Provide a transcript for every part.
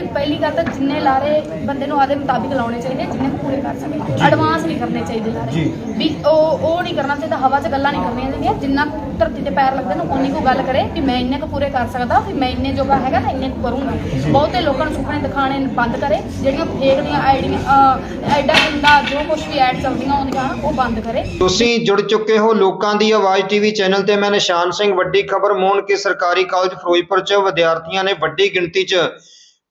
ਕਿ ਪਹਿਲੀ ਗੱਲ ਤਾਂ ਜਿੰਨੇ ਲਾਰੇ ਬੰਦੇ ਨੂੰ ਆਦੇ ਮੁਤਾਬਿਕ ਲਾਉਣੇ ਚਾਹੀਦੇ ਜਿੰਨੇ ਪੂਰੇ ਕਰ ਸਕੇ ਐਡਵਾਂਸ ਨਹੀਂ ਕਰਨੇ ਚਾਹੀਦੇ ਲਾਰੇ। ਵੀ ਉਹ ਉਹ ਨਹੀਂ ਕਰਨਾ ਚਾਹੀਦਾ ਹਵਾ 'ਚ ਗੱਲਾਂ ਨਹੀਂ ਕਰਨੀਆਂ ਚਾਹੀਦੀਆਂ। ਜਿੰਨਾ ਕੁ ਧਰਤੀ ਤੇ ਪੈਰ ਲੱਗਦੇ ਨੇ ਉਨੀ ਕੁ ਗੱਲ ਕਰੇ ਕਿ ਮੈਂ ਇੰਨੇ ਕੁ ਪੂਰੇ ਕਰ ਸਕਦਾ ਵੀ ਮੈਂ ਇੰਨੇ ਜੋਗਾ ਹੈਗਾ ਤਾਂ ਇੰਨੇ ਕੁ ਕਰੂੰਗਾ। ਬਹੁਤੇ ਲੋਕਾਂ ਨੂੰ ਸੁਪਨੇ ਦਿਖਾਣੇ ਬੰਦ ਕਰੇ ਜਿਹੜੀਆਂ ਫੇਕ ਦੀਆਂ ਆਈਡੀਆਂ ਐਡਾ ਹੁੰਦਾ ਜੋ ਕੁਝ ਵੀ ਐਡ ਚੱਲਦੀਆਂ ਹੁੰਦੀਆਂ ਉਹ ਬੰਦ ਕਰੇ। ਤੁਸੀਂ ਜੁੜ ਚੁੱਕੇ ਹੋ ਲੋਕਾਂ ਦੀ ਆਵਾਜ਼ ਟੀਵੀ ਚੈਨਲ ਤੇ। ਮੈਂ ਨਿਸ਼ਾਨ ਸਿੰਘ ਵੱਡੀ ਖਬਰ ਮੋਹਨ ਕੇ ਸਰਕਾਰੀ ਕਾਲਜ ਫਿਰੋਜ਼ਪੁਰ ਚ। ਵਿਦਿਆਰਥੀਆਂ ਨੇ ਵੱਡੀ ਗਿਣਤੀ ਚ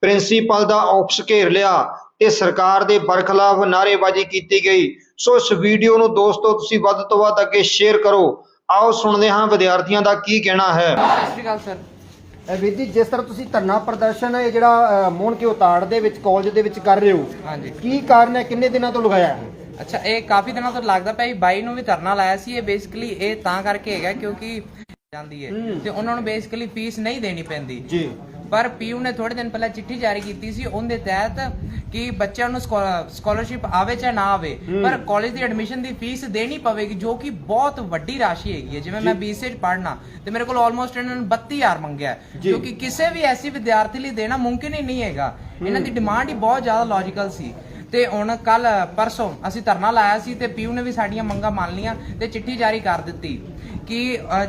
ਪ੍ਰਿੰਸੀਪਲ ਦਾ ਆਫਿਸ ਘੇਰ ਲਿਆ ਤੇ ਸਰਕਾਰ ਦੇ ਬਰਖਲਾਫ ਨਾਅਰੇਬਾਜ਼ੀ ਕੀਤੀ ਗਈ। ਸੋ ਇਸ ਵੀਡੀਓ ਨੂੰ ਦੋਸਤੋ ਤੁਸੀਂ ਵੱਧ ਤੋਂ ਵੱਧ ਅੱਗੇ ਸ਼ੇਅਰ ਕਰੋ। ਆਓ ਸੁਣਦੇ ਹਾਂ ਵਿਦਿਆਰਥੀਆਂ ਦਾ ਕੀ ਕਹਿਣਾ ਹੈ। ਸਤਿ ਸ਼੍ਰੀ ਅਕਾਲ ਸਰ। ਅ, ਵੀਰ ਜੀ ਜਿਸ ਤਰ੍ਹਾਂ ਤੁਸੀਂ ਧਰਨਾ ਪ੍ਰਦਰਸ਼ਨ ਇਹ ਜਿਹੜਾ ਮੋਹਨ ਕੇ ਉਤਾੜ ਦੇ ਵਿੱਚ ਕਾਲਜ ਦੇ ਵਿੱਚ ਕਰ ਰਹੇ ਹੋ ਹਾਂਜੀ। ਕੀ ਕਾਰਨ ਹੈ? ਕਿੰਨੇ ਦਿਨਾਂ ਤੋਂ ਲਗਾਇਆ? ਹੈ ਅੱਛਾ ਇਹ ਕਾਫੀ ਦਿਨਾਂ ਤੋਂ ਲੱਗਦਾ ਪਿਆ ਵੀ ਬਾਈ ਨੂੰ ਵੀ ਧਰਨਾ ਲਾਇਆ ਸੀ। ਇਹ ਬੇਸਿਕਲੀ ਇਹ ਤਾਂ ਕਰਕੇ ਹੈਗਾ ਕਿਉਂਕਿ ਜਾਂਦੀ ਹੈ ਤੇ ਉਹਨਾਂ ਨੂੰ ਬੇਸਿਕਲੀ ਫੀਸ ਨਹੀਂ ਦੇਣੀ ਪੈਂਦੀ। ਜੀ। ਪਰ ਪੀਯੂ ਨੇ ਥੋੜੇ ਦਿਨ ਪਹਿਲਾਂ ਚਿੱਠੀ ਜਾਰੀ ਕੀਤੀ ਸੀ ਉਹਦੇ ਤਹਿਤ ਕਿ ਬੱਚਿਆਂ ਨੂੰ ਸਕਾਲਰਸ਼ਿਪ ਆਵੇ ਚਾਹੇ ਨਾ ਆਵੇ ਪਰ ਕਾਲਜ ਦੀ ਐਡਮਿਸ਼ਨ ਦੀ ਫੀਸ ਦੇਣੀ ਪਵੇਗੀ ਜੋ ਕਿ ਬਹੁਤ ਵੱਡੀ ਰਾਸ਼ੀ ਹੈਗੀ ਹੈ। ਜਿਵੇਂ ਮੈਂ BCA ਚ ਪੜ੍ਹਨਾ ਤੇ ਮੇਰੇ ਕੋਲ ਆਲਮੋਸਟ ਇਹਨਾਂ ਨੇ 32000 ਮੰਗਿਆ ਜੀ। ਕਿ ਕਿਸੇ ਵੀ ਐਸੀ ਵਿਦਿਆਰਥੀ ਲਈ ਦੇਣਾ ਮੁਮਕਿਨ ਹੀ ਨਹੀਂ ਹੈਗਾ। ਇਹਨਾਂ ਦੀ ਡਿਮਾਂਡ ਹੀ ਬਹੁਤ ਜ਼ਿਆਦਾ ਲੌਜੀਕਲ ਸੀ। ਤੇ ਹੁਣ ਕੱਲ ਪਰਸੋਂ ਅਸੀਂ ਧਰਨਾ ਲਾਇਆ ਸੀ ਤੇ ਪੀਯੂ ਨੇ ਵੀ ਸਾਡੀਆਂ ਮੰਗਾਂ ਮੰਨ ਲੀਆਂ ਤੇ ਚਿੱਠੀ ਜਾਰੀ ਕਰ ਦਿੱਤੀ ਕਿ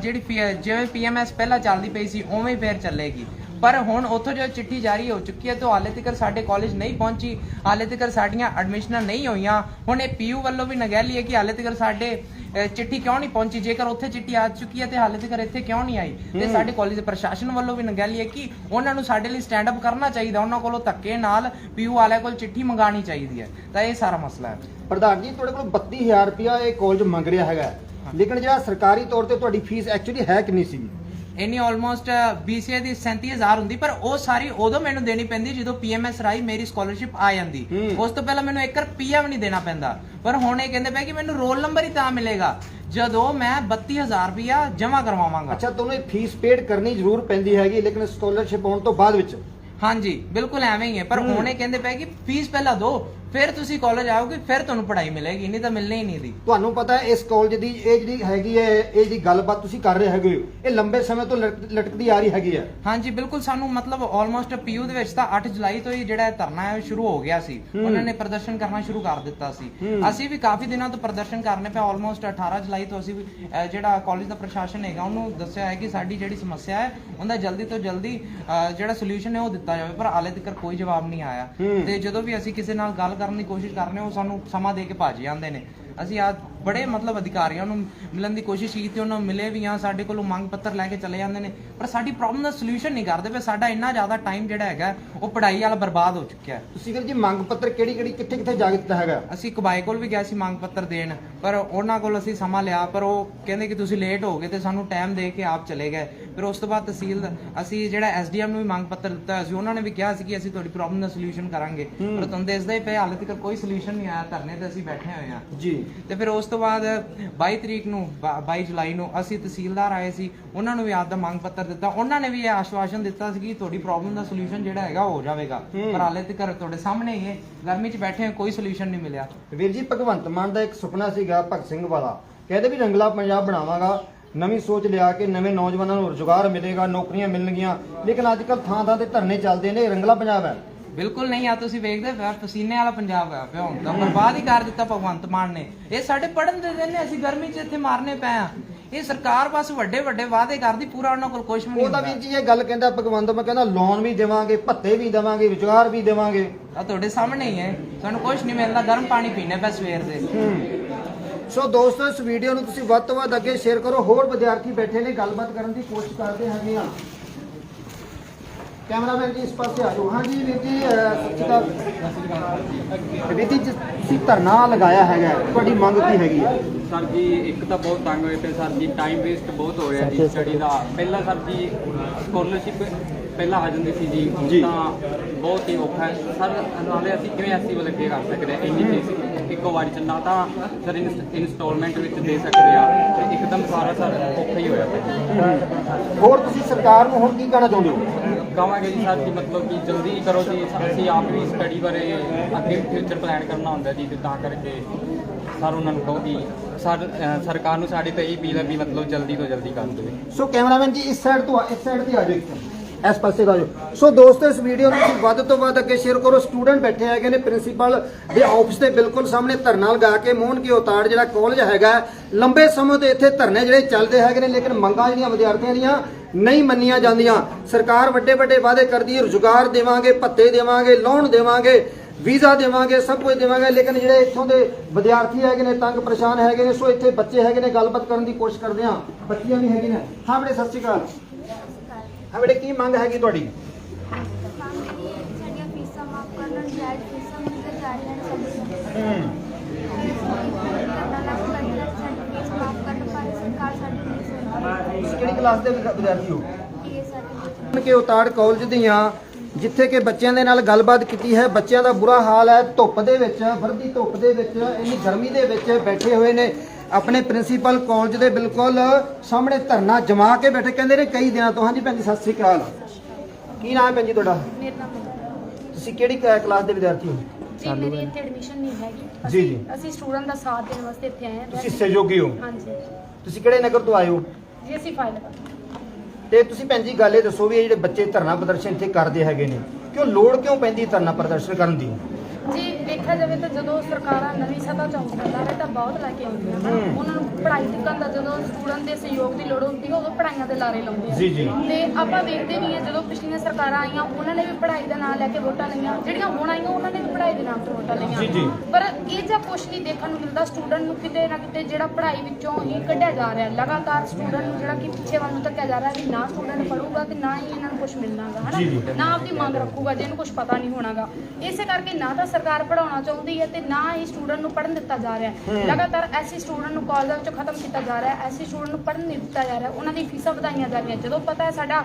ਜਿਹੜੀ ਜਿਵੇਂ ਪੀਐਮਐਸ ਪਹਿਲਾਂ ਚੱਲਦੀ ਪਈ ਸੀ ਉਵੇਂ ਹੀ ਫੇਰ ਚੱਲੇਗੀ। ਪਰ ਹੁਣ ਉੱਥੋਂ ਜੋ ਚਿੱਠੀ ਜਾਰੀ ਹੋ ਚੁੱਕੀ ਹੈ ਤਾਂ ਹਾਲੇ ਤੱਕ ਸਾਡੇ ਕਾਲਜ ਨਹੀਂ ਪਹੁੰਚੀ ਹਾਲੇ ਤੱਕ ਸਾਡੀਆਂ ਐਡਮਿਸ਼ਨਾਂ ਨਹੀਂ ਹੋਈਆਂ। ਹੁਣ ਇਹ ਪੀਯੂ ਵੱਲੋਂ ਵੀ ਨਗਹਿਲੀ ਹੈ ਕਿ ਹਾਲੇ ਤੱਕ ਸਾਡੇ ਚਿੱਠੀ ਕਿਉਂ ਨਹੀਂ ਪਹੁੰਚੀ? ਜੇਕਰ ਉੱਥੇ ਚਿੱਠੀ ਆ ਚੁੱਕੀ ਹੈ ਤੇ ਹਾਲੇ ਤੱਕ ਇੱਥੇ ਕਿਉਂ ਨਹੀਂ ਆਈ? ਤੇ ਸਾਡੇ ਕਾਲਜ ਦੇ ਪ੍ਰਸ਼ਾਸਨ ਵੱਲੋਂ ਵੀ ਨਗਹਿਲੀ ਹੈ ਕਿ ਉਹਨਾਂ ਨੂੰ ਸਾਡੇ ਲਈ ਸਟੈਂਡ ਅਪ ਕਰਨਾ ਚਾਹੀਦਾ ਉਹਨਾਂ ਕੋਲੋਂ ਧੱਕੇ ਨਾਲ ਪੀਯੂ ਵਾਲਿਆਂ ਕੋਲ ਚਿੱਠੀ ਮੰਗਾਣੀ ਚਾਹੀਦੀ ਹੈ। ਤਾਂ ਇਹ ਸਾਰਾ ਮਸਲਾ ਹੈ। ਪ੍ਰਧਾਨ ਜੀ ਤੁਹਾਡੇ ਕੋਲ 32000 ਰੁਪਇਆ ਇਹ ਕਾਲਜ ਮੰਗ ਰਿਹਾ ਹੈਗਾ। ਲੇਕਿਨ ਜਿਹੜਾ ਸਰਕਾਰੀ ਤੌਰ ਤੇ ਤੁਹਾਡੀ ਫੀਸ ਐਕਚੁਅਲੀ ਹੈ ਕਿੰਨੀ ਸੀ ਇੰਨੀ ਆਲਮੋਸਟ BCA ਦੀ 37000 ਹੁੰਦੀ ਪਰ ਉਹ ਸਾਰੀ ਉਦੋਂ ਮੈਨੂੰ ਦੇਣੀ ਪੈਂਦੀ ਜਦੋਂ PMS ਰਾਈ ਮੇਰੀ ਸਕਾਲਰਸ਼ਿਪ ਆ ਜਾਂਦੀ। ਉਸ ਤੋਂ ਪਹਿਲਾਂ ਮੈਨੂੰ 1 ਰੁਪਿਆ ਵੀ ਨਹੀਂ ਦੇਣਾ ਪੈਂਦਾ। ਪਰ ਹੁਣ ਇਹ ਕਹਿੰਦੇ ਪਏ ਕਿ ਮੈਨੂੰ ਰੋਲ ਨੰਬਰ ਹੀ ਤਾਂ ਮਿਲੇਗਾ। ਜਦੋਂ ਮੈਂ 32000 ਰੁਪਿਆ ਜਮ੍ਹਾਂ ਕਰਵਾਵਾਂਗਾ। ਅੱਛਾ ਤੁਹਾਨੂੰ ਇਹ ਫੀਸ ਪੇਡ ਕਰਨੀ ਜ਼ਰੂਰ ਪੈਂਦੀ ਹੈਗੀ ਲੇਕਿਨ ਸਕਾਲਰਸ਼ਿਪ ਆਉਣ ਤੋਂ ਬਾਅਦ ਵਿੱਚ? ਹਾਂਜੀ ਬਿਲਕੁਲ ਐਵੇਂ ਹੀ ਹੈ। ਪਰ ਹੁਣ ਇਹ ਕਹਿੰਦੇ ਪਏ ਕਿ ਫੀਸ ਪਹਿਲਾਂ ਦਿਓ ਫਿਰ ਤੁਸੀਂ ਕਾਲਜ ਆਓਗੇ ਫਿਰ ਤੁਹਾਨੂੰ ਪੜ੍ਹਾਈ ਮਿਲੇਗੀ ਨਹੀਂ ਤਾਂ ਮਿਲਣੀ ਹੀ ਨਹੀਂ ਦੀ ਤੁਹਾਨੂੰ ਪਤਾ ਹੈ ਇਸ ਕਾਲਜ ਦੀ ਇਹ ਜਿਹੜੀ ਹੈਗੀ ਹੈ ਇਹ ਜਿਹੜੀ ਗੱਲਬਾਤ ਤੁਸੀਂ ਕਰ ਰਹੇ ਹੈਗੇ ਹੋ ਇਹ ਲੰਬੇ ਸਮੇਂ ਤੋਂ ਲਟਕ- ਲਟਕਦੀ ਆ ਰਹੀ ਹੈਗੀ ਹੈ। ਹਾਂਜੀ ਬਿਲਕੁਲ ਸਾਨੂੰ ਮਤਲਬ ਆਲਮੋਸਟ ਪੀਯੂ ਦੇ ਵਿੱਚ ਤਾਂ 8 ਜੁਲਾਈ ਤੋਂ ਹੀ ਜਿਹੜਾ ਇਹ ਧਰਨਾ ਹੈ ਉਹ ਸ਼ੁਰੂ ਹੋ ਗਿਆ ਸੀ। ਉਹਨਾਂ ਨੇ ਪ੍ਰਦਰਸ਼ਨ ਕਰਨਾ ਸ਼ੁਰੂ ਕਰ ਦਿੱਤਾ ਸੀ। ਅਸੀਂ ਵੀ ਕਾਫੀ ਦਿਨਾਂ ਤੋਂ ਪ੍ਰਦਰਸ਼ਨ ਕਰਨੇ ਪਿਆ ਆਲਮੋਸਟ 18 ਜੁਲਾਈ ਤੋਂ ਅਸੀਂ ਵੀ ਅਹ, ਜਿਹੜਾ ਕਾਲਜ ਦਾ ਪ੍ਰਸ਼ਾਸਨ ਹੈਗਾ ਉਹਨੂੰ ਦੱਸਿਆ ਹੈ ਕਿ ਸਾਡੀ ਜਿਹੜੀ ਸਮੱਸਿਆ ਹੈ ਉਹਦਾ ਜਲਦੀ ਤੋਂ ਜਲਦੀ ਅਹ, ਜਿਹੜਾ ਸੋਲੂਸ਼ਨ ਹੈ ਉਹ ਦਿੱਤਾ ਜਾਵੇ ਪਰ ਹਾਲੇ ਤੱਕ ਕੋਈ ਜਵਾਬ ਨਹੀਂ ਆਇਆ। ਤੇ ਜਦੋਂ ਵੀ ਅਸੀਂ ਕਿਸੇ ਨਾਲ ਗੱਲ ਕਰਨ ਦੀ ਕੋਸ਼ਿਸ਼ ਕਰਨੇ ਉਹ ਸਾਨੂੰ ਸਮਾਂ ਦੇ ਕੇ ਭੱਜ ਜਾਂਦੇ ਨੇ। ਅਸੀਂ ਆ ਬੜੇ ਮਤਲਬ ਅਧਿਕਾਰੀਆਂ ਨੂੰ ਮਿਲਣ ਦੀ ਕੋਸ਼ਿਸ਼ ਕੀਤੀ ਉਹਨਾਂ ਨੂੰ ਮਿਲੇ ਵੀ ਆ ਸਾਡੇ ਕੋਲੋਂ ਮੰਗ ਪੱਤਰ ਲੈ ਕੇ ਚਲੇ ਜਾਂਦੇ ਨੇ। ਪਰ ਸਾਡੀ ਪ੍ਰੋਬਲਮ ਦਾ ਸੋਲੂਸ਼ਨ ਨਹੀਂ ਕਰਦੇ ਪਏ ਸਾਡਾ ਇੰਨਾ ਜ਼ਿਆਦਾ ਟਾਈਮ ਜਿਹੜਾ ਹੈਗਾ ਉਹ ਪੜ੍ਹਾਈ ਵਾਲਾ ਬਰਬਾਦ ਹੋ ਚੁੱਕਿਆ ਹੈ। ਤੁਸੀਂ ਵੀਰ ਜੀ ਮੰਗ ਪੱਤਰ ਕਿਹੜੀ ਕਿਹੜੀ ਕਿੱਥੇ ਕਿੱਥੇ ਜਾ ਕੇ ਦਿੱਤਾ ਹੈਗਾ? ਅਸੀਂ ਕਬਾਈ ਕੋਲ ਵੀ ਗਏ ਸੀ ਮੰਗ ਪੱਤਰ ਦੇਣ ਪਰ ਉਹਨਾਂ ਕੋਲ ਅਸੀਂ ਸਮਾਂ ਲਿਆ ਪਰ ਉਹ ਕਹਿੰਦੇ ਕਿ ਤੁਸੀਂ ਲੇਟ ਹੋ ਗਏ ਤੇ ਸਾਨੂੰ ਟਾਈਮ ਦੇ ਕੇ ਆਪ ਚਲੇ ਗਏ। ਫਿਰ ਉਸ ਤੋਂ ਬਾਅਦ ਤਹਿਸੀਲ ਦਾ- ਅਸੀਂ ਜਿਹੜਾ ਐਸਡੀਐਮ ਨੂੰ ਵੀ ਮੰਗ ਪੱਤਰ ਦਿੱਤਾ ਸੀ ਉਹਨਾਂ ਨੇ ਵੀ ਕਿਹਾ ਸੀ ਕਿ ਅਸੀਂ ਤੁਹਾਡੀ ਪ੍ਰੋਬਲਮ ਦਾ ਸੋਲੂਸ਼ਨ ਕਰਾਂਗੇ। ਪਰ ਤੁਹਾਨੂੰ ਦੇਖਦੇ ਹੀ ਪਏ ਹਾਲੇ ਤੱਕ ਕੋਈ ਸੋਲੂਸ਼ਨ ਨਹੀਂ ਆਇਆ ਧਰਨੇ ਤੇ ਅਸੀਂ ਬੈਠੇ ਹੋਏ ਹਾਂ। ਜੀ। ਤੇ ਫਿਰ ਉਸ ਤੋਂ ਬਾਅਦ 22 ਤਰੀਕ ਨੂੰ ਬ- 22 ਜੁਲਾਈ ਨੂੰ ਅਸੀਂ ਤਹਿਸੀਲਦਾਰ ਆਏ ਸੀ ਉਹਨਾਂ ਨੂੰ ਵੀ ਆਪਦਾ ਮੰਗ ਪੱਤਰ ਦਿੱਤਾ। ਉਹਨਾਂ ਨੇ ਵੀ ਇਹ ਆਸ਼ਵਾਸਨ ਦਿੱਤਾ ਸੀ ਕਿ ਤੁਹਾਡੀ ਪ੍ਰੋਬਲਮ ਦਾ ਸੋਲੂਸ਼ਨ ਜਿਹੜਾ ਹੈਗਾ ਹੋ ਜਾਵੇਗਾ। ਪਰ ਹਾਲੇ ਤੱਕ ਤੁਹਾਡੇ ਸਾਹਮਣੇ ਹੀ ਹੈ ਗਰਮੀ 'ਚ ਬੈਠੇ ਹਾਂ ਕੋਈ ਸੋਲੂਸ਼ਨ ਨਹੀਂ ਮਿਲਿਆ। ਵੀਰ ਜੀ ਭਗਵੰਤ ਮਾਨ ਦਾ ਇੱਕ ਸੁਪਨਾ ਸੀਗਾ ਭਗਤ ਸਿੰਘ ਵਾਲਾ। ਕਹਿੰਦੇ ਵੀ ਰੰਗਲਾ ਪੰਜਾਬ ਬਣਾਵਾਂਗਾ। ਨਵੀਂ ਸੋਚ ਲਿਆ ਕੇ ਨਵੇਂ ਨੌਜਵਾਨਾਂ ਨੂੰ ਰੁਜ਼ਗਾਰ ਮਿਲੇਗਾ ਨੌਕਰੀਆਂ ਮਿਲਣਗੀਆਂ। ਲੇਕਿਨ ਅੱਜ ਕੱਲ੍ਹ ਥਾਂ ਥਾਂ ਤੇ ਧਰਨੇ ਚੱਲਦੇ ਨੇ ਇਹ ਰੰਗਲਾ ਪੰਜਾਬ ਹੈ। ਬਿਲਕੁਲ ਨਹੀਂ ਆ ਤੁਸੀਂ ਵੇਖਦੇ ਪਿਆ ਪਸੀਨੇ ਵਾਲਾ ਪੰਜਾਬ ਹੈ ਪਿਆ ਹੁਣ ਤਾਂ। ਬਰਬਾਦ ਹੀ ਕਰ ਦਿੱਤਾ ਭਗਵੰਤ ਮਾਨ ਨੇ। ਇਹ ਸਾਡੇ ਪੜਨ ਦੇ ਦਿਨ ਨੇ ਅਸੀਂ ਗਰਮੀ 'ਚ ਇੱਥੇ ਮਾਰਨੇ ਪਏ ਆ। ਇਹ ਸਰਕਾਰ ਬਸ ਵੱਡੇ ਵੱਡੇ ਵਾਅਦੇ ਕਰਦੀ ਪੂਰਾ ਉਹਨਾਂ ਕੋਲ ਕੁਝ ਵੀ ਨਹੀਂ ਉਹ ਤਾਂ ਵੀਰ ਜੀ ਇਹ ਗੱਲ ਕਹਿੰਦਾ ਭਗਵੰਤ ਮਾਨ ਕਹਿੰਦਾ ਲੋਨ ਵੀ ਦੇਵਾਂਗੇ ਭੱਤੇ ਵੀ ਦੇਵਾਂਗੇ ਰੁਜ਼ਗਾਰ ਵੀ ਦੇਵਾਂਗੇ। ਆ ਤੁਹਾਡੇ ਸਾਹਮਣੇ ਹੀ ਹੈ। ਸਾਨੂੰ ਕੁਝ ਨਹੀਂ ਮਿਲਦਾ ਗਰਮ ਪਾਣੀ ਪੀਣੇ ਪੈ ਸਵੇਰ ਦੇ। ਸੋ ਦੋਸਤੋ ਇਸ ਵੀਡੀਓ ਨੂੰ ਤੁਸੀਂ ਵੱਧ ਤੋਂ ਵੱਧ ਅੱਗੇ ਸ਼ੇਅਰ ਕਰੋ। ਹੋਰ ਵਿਦਿਆਰਥੀ ਬੈਠੇ ਨੇ ਗੱਲਬਾਤ ਕਰਨ ਦੀ ਕੋਸ਼ਿਸ਼ ਕਰਦੇ ਹੈਗੇ ਆ। ਕੈਮਰਾਮੈਨ ਜੀ ਇਸ ਪਾਸੇ ਆ ਜਾਓ। ਹਾਂਜੀ ਵੀਰ ਜੀ ਅਹ, ਸਤਿ ਸ਼੍ਰੀ ਅਕਾਲ। ਵੀਰ ਜੀ ਜਿਸ ਤੁਸੀਂ ਧਰਨਾ ਲਗਾਇਆ ਹੈਗਾ ਤੁਹਾਡੀ ਮੰਗ ਕੀ ਹੈਗੀ ਹੈ ਸਰ ਜੀ ਇੱਕ ਤਾਂ ਬਹੁਤ ਤੰਗ ਹੋਏ ਪਏ। ਸਰ ਜੀ ਟਾਈਮ ਵੇਸਟ ਬਹੁਤ ਹੋ ਰਿਹਾ ਜੀ ਸਟੱਡੀ ਦਾ। ਪਹਿਲਾਂ ਸਰ ਜੀ ਸਕਾਲਰਸ਼ਿਪ ਪਹਿਲਾਂ ਆ ਜਾਂਦੀ ਸੀ ਜੀ। ਹੁਣ। ਤਾਂ ਬਹੁਤ ਹੀ ਔਖਾ ਹੈ। ਸਰ ਨਾਲੇ ਅਸੀਂ ਕਿਵੇਂ ਐਸੀ ਵਾਲੇ ਪੇ ਕਰ ਸਕਦੇ ਹਾਂ? ਇੰਨੀ ਫੀਸ ਇੱਕੋ ਵਾਰੀ ਚ ਨਾ ਤਾਂ ਸਰ ਇਨਸਟਾਲਮੈਂਟ ਵਿੱਚ ਦੇ ਸਕਦੇ ਆ ਤੇ ਇੱਕਦਮ ਸਾਰਾ ਸਰ ਔਖਾ ਹੀ ਹੋਇਆ ਹੋਰ ਤੁਸੀਂ ਸਰਕਾਰ ਨੂੰ ਹੁਣ ਕੀ ਕਹਿਣਾ ਚਾਹੁੰਦੇ ਹੋ? ਕਹਾਂਗੇ ਜੀ ਸਰ ਮਤਲਬ ਕਿ ਜਲਦੀ ਕਰੋ ਜੀ ਅਸੀਂ ਆਪ ਵੀ ਸਟੱਡੀ ਬਾਰੇ ਅੱਗੇ ਫਿਊਚਰ ਪਲਾਨ ਕਰਨਾ ਹੁੰਦਾ ਜੀ ਤੇ ਤਾਂ ਕਰਕੇ ਸਰ ਉਹਨਾਂ ਨੂੰ ਕਹੋ ਕਿ ਸਰ ਸਰਕਾਰ ਨੂੰ ਸਾਡੀ ਤਾਂ ਇਹ ਅਪੀਲ ਹੈ ਵੀ ਮਤਲਬ ਜਲਦੀ ਤੋਂ ਜਲਦੀ ਕਰ ਦੇਵੇ। ਸੋ ਕੈਮਰਾਮੈਨ ਜੀ ਇਸ ਸਾਈਡ ਤੋਂ ਇਸ ਸਾਈਡ ਤੇ ਆ ਜਾਓ ਇੱਕ ਇਸ ਪਾਸੇ ਦਾ ਜੋ ਸੋ ਦੋਸਤੋ, ਇਸ ਵੀਡੀਓ ਨੂੰ ਤੁਸੀਂ ਵੱਧ ਤੋਂ ਵੱਧ ਅੱਗੇ ਸ਼ੇਅਰ ਕਰੋ। ਸਟੂਡੈਂਟ ਬੈਠੇ ਹੈਗੇ ਨੇ ਪ੍ਰਿੰਸੀਪਲ ਦੇ ਆਫਿਸ ਦੇ ਬਿਲਕੁਲ ਸਾਹਮਣੇ ਧਰਨਾ ਲਗਾ ਕੇ ਮੋਹਨ ਕੀ ਉਤਾੜ ਜਿਹੜਾ ਕਾਲਜ ਹੈਗਾ ਲੰਬੇ ਸਮੇਂ ਤੋਂ ਇੱਥੇ ਧਰਨੇ ਜਿਹੜੇ ਚੱਲਦੇ ਹੈਗੇ ਨੇ, ਲੇਕਿਨ ਮੰਗਾਂ ਜਿਹੜੀਆਂ ਵਿਦਿਆਰਥੀਆਂ ਦੀਆਂ ਨਹੀਂ ਮੰਨੀਆਂ ਜਾਂਦੀਆਂ। ਸਰਕਾਰ ਵੱਡੇ ਵੱਡੇ ਵਾਅਦੇ ਕਰਦੀ ਹੈ, ਰੁਜ਼ਗਾਰ ਦੇਵਾਂਗੇ, ਭੱਤੇ ਦੇਵਾਂਗੇ ਲੋਨ ਦੇਵਾਂਗੇ, ਵੀਜ਼ਾ ਦੇਵਾਂਗੇ, ਸਭ ਕੁਝ ਦੇਵਾਂਗੇ, ਲੇਕਿਨ ਜਿਹੜੇ ਇੱਥੋਂ ਦੇ ਵਿਦਿਆਰਥੀ ਹੈਗੇ ਨੇ, ਤੰਗ ਪਰੇਸ਼ਾਨ ਹੈਗੇ ਨੇ, ਸੋ ਇੱਥੇ ਬੱਚੇ ਹੈਗੇ ਨੇ, ਗੱਲਬਾਤ ਕਰਨ ਦੀ ਕੋਸ਼ਿਸ਼ ਕਰਦੇ ਹਾਂ। ਬੱਚੀਆਂ ਵੀ ਹੈਗੇ ਨੇ। ਹਾਂ ਬੜੇ ਸਤਿ ਸ਼੍ਰੀ ਅਕਾਲ। ਹਾਂ ਬੇਟੇ ਕੀ ਮੰਗ ਹੈਗੀ ਤੁਹਾਡੀ? ਸਾਡੀਆਂ ਫੀਸਾਂ ਮਾਫ ਕਰਨ ਜਾਇਜ਼ ਫੀਸਾਂ ਮੁੱਦੇ ਜਾਰੀ ਰਹਿਣ ਤੁਸੀਂ ਕਿਹੜੀ ਕਲਾਸ ਦੇ ਵਿਦ- ਵਿਦਿਆਰਥੀ ਹੋ? ਕੇ ਉਤਾੜ ਕਾਲਜ ਦੀਆਂ ਜਿੱਥੇ ਕਿ ਬੱਚਿਆਂ ਦੇ ਨਾਲ ਗੱਲਬਾਤ ਕੀਤੀ ਹੈ ਬੱਚਿਆਂ ਦਾ ਬੁਰਾ ਹਾਲ ਹੈ ਧੁੱਪ ਦੇ ਵਿੱਚ ਵਰਦੀ ਧੁੱਪ ਦੇ ਵਿੱਚ ਇੰਨੀ ਗਰਮੀ ਦੇ ਵਿੱਚ ਬੈਠੇ ਹੋਏ ਨੇ। ਆਪਣੇ ਪ੍ਰਿੰਸੀਪਲ ਕਾਲਜ ਦੇ ਬਿਲਕੁਲ ਸਾਹਮਣੇ ਧਰਨਾ ਜਮਾ ਕੇ ਬੈਠੇ ਕਹਿੰਦੇ ਨੇ ਕਈ ਦਿਨਾਂ ਤੋਂ ਹਾਂਜੀ ਭੈਣ ਜੀ ਸਤਿ ਸ੍ਰੀ ਅਕਾਲ। ਕੀ ਨਾਮ ਹੈ ਭੈਣ ਜੀ ਤੁਹਾਡਾ? ਮੇਰਾ ਨਾਮ ਤੁਸੀਂ ਕਿਹੜੀ ਕਲਾਸ ਦੇ ਵਿਦਿਆਰਥੀ ਹੋ? ਜੀ ਮੇਰੀ ਇੱਥੇ ਐਡਮਿਸ਼ਨ ਨਹੀਂ ਹੈਗੀ। ਜੀ, ਅਸੀਂ ਜੀ। ਅਸੀਂ ਸਟੂਡੈਂਟ ਦਾ ਸਾਥ ਦੇਣ ਵਾਸਤੇ ਇੱਥੇ ਆਏ ਹਾਂ। ਤੁਸੀਂ ਸਹਿਯੋਗੀ ਹੋ? ਹਾਂਜੀ। ਤੁਸੀਂ ਕਿਹੜੇ ਨਗਰ ਤੋਂ ਆਏ ਹੋ? ਜੀ ਅਸੀਂ ਫਾਈਲ ਤੇ ਤੁਸੀਂ ਭੈਣ ਜੀ ਗੱਲ ਇਹ ਦੱਸੋ ਵੀ ਇਹ ਜਿਹੜੇ ਬੱਚੇ ਧਰਨਾ ਪ੍ਰਦਰਸ਼ਨ ਇੱਥੇ ਕਰਦੇ ਹੈਗੇ ਨੇ ਕਿਉਂ ਲੋੜ ਕਿਉਂ ਪੈਂਦੀ ਧਰਨਾ ਪ੍ਰਦਰਸ਼ਨ ਕਰਨ ਦੀ? ਜੀ ਦੇਖਿਆ ਜਾਵੇ ਤਾਂ ਜਦੋਂ ਸਰਕਾਰਾਂ ਨਵੀਂ ਸਭਾ ਚੌਂਕਦਾ ਹੈ ਤਾਂ ਬਹੁਤ ਲੈ ਕੇ ਆਉਂਦੀਆਂ ਹਨ ਉਹਨਾਂ ਨੂੰ ਪੜ੍ਹਾਈ ਟਿਕਣ ਦਾ ਜਦੋਂ ਸਟੂਡੈਂਟ ਦੇ ਸਹਿਯੋਗ ਦੀ ਲੋੜ ਹੁੰਦੀ ਹੈ ਉਦੋਂ ਪੜ੍ਹਾਈਆਂ ਦੇ ਲਾਰੇ ਲਾਉਂਦੇ ਆ। ਜੀ, ਜੀ। ਤੇ ਆਪਾਂ ਵੇਖਦੇ ਵੀ ਹਾਂ ਜਦੋਂ ਪਿਛਲੀਆਂ ਸਰਕਾਰਾਂ ਆਈਆਂ ਉਹਨਾਂ ਨੇ ਵੀ ਪੜ੍ਹਾਈ ਦਾ ਨਾਂ ਲੈ ਕੇ ਵੋਟਾਂ ਲਈਆਂ। ਜਿਹੜੀਆਂ ਹੁਣ ਆਈਆਂ ਉਹਨਾਂ ਨੇ ਵੀ ਪੜ੍ਹਾਈ ਦੇ ਨਾਮ ਤੇ ਵੋਟਾਂ ਜੀ, ਲਈਆਂ। ਜੀ। ਪਰ ਇਹ ਜਿਹਾ ਕੁਝ ਨਹੀਂ ਦੇਖਣ ਨੂੰ ਮਿਲਦਾ। ਸਟੂਡੈਂਟ ਨੂੰ ਕਿਤੇ ਨਾ ਕਿਤੇ ਜਿਹੜਾ ਪੜ੍ਹਾਈ ਵਿੱਚੋਂ ਹੀ ਕੱਢਿਆ ਜਾ ਰਿਹਾ। ਲਗਾਤਾਰ ਸਟੂਡੈਂਟ ਨੂੰ ਜਿਹੜਾ ਕਿ ਪਿੱਛੇ ਵੱਲ ਨੂੰ ਧੱਕਿਆ ਜਾ ਰਿਹਾ ਵੀ ਨਾ ਸਟੂਡੈਂਟ ਪੜੂਗਾ ਤੇ ਨਾ ਹੀ ਇਹਨਾਂ ਨੂੰ ਕੁਝ ਮਿਲਣਾਗਾ ਜੀ, ਜੀ। ਹਨਾ ਨਾ ਆਪਦੀ ਮੰਗ ਰੱਖੂਗਾ ਜੇ ਇਹਨੂੰ ਕੁਝ ਪਤਾ ਨਹੀਂ ਹੋਣਾਗਾ। ਇਸੇ ਕਰਕੇ ਨਾ ਤਾਂ ਸਰਕਾਰ ਪੜਾਉਣਾ ਚਾਹੁੰਦੀ ਹੈ ਤੇ ਨਾ ਹੀ ਸਟੂਡੈਂਟ ਨੂੰ ਪੜ੍ਹਨ ਦਿੱਤਾ ਜਾ ਰਿਹਾ ਹੈ। ਲਗਾਤਾਰ ਐਸੀ ਸਟੂਡੈਂਟ ਨੂੰ ਕਾਲਜਾਂ ਵਿੱਚੋਂ ਖਤਮ ਕੀਤਾ ਜਾ ਰਿਹਾ ਹੈ ਐਸੀ ਸਟੂਡੈਂਟ ਨੂੰ ਪੜ੍ਹਨ ਨਹੀਂ ਦਿੱਤਾ ਜਾ ਰਿਹਾ ਉਹਨਾਂ ਦੀ ਫੀਸਾਂ ਵਧਾਈਆਂ ਜਾ ਰਹੀਆਂ। ਜਦੋਂ ਪਤਾ ਹੈ ਸਾਡਾ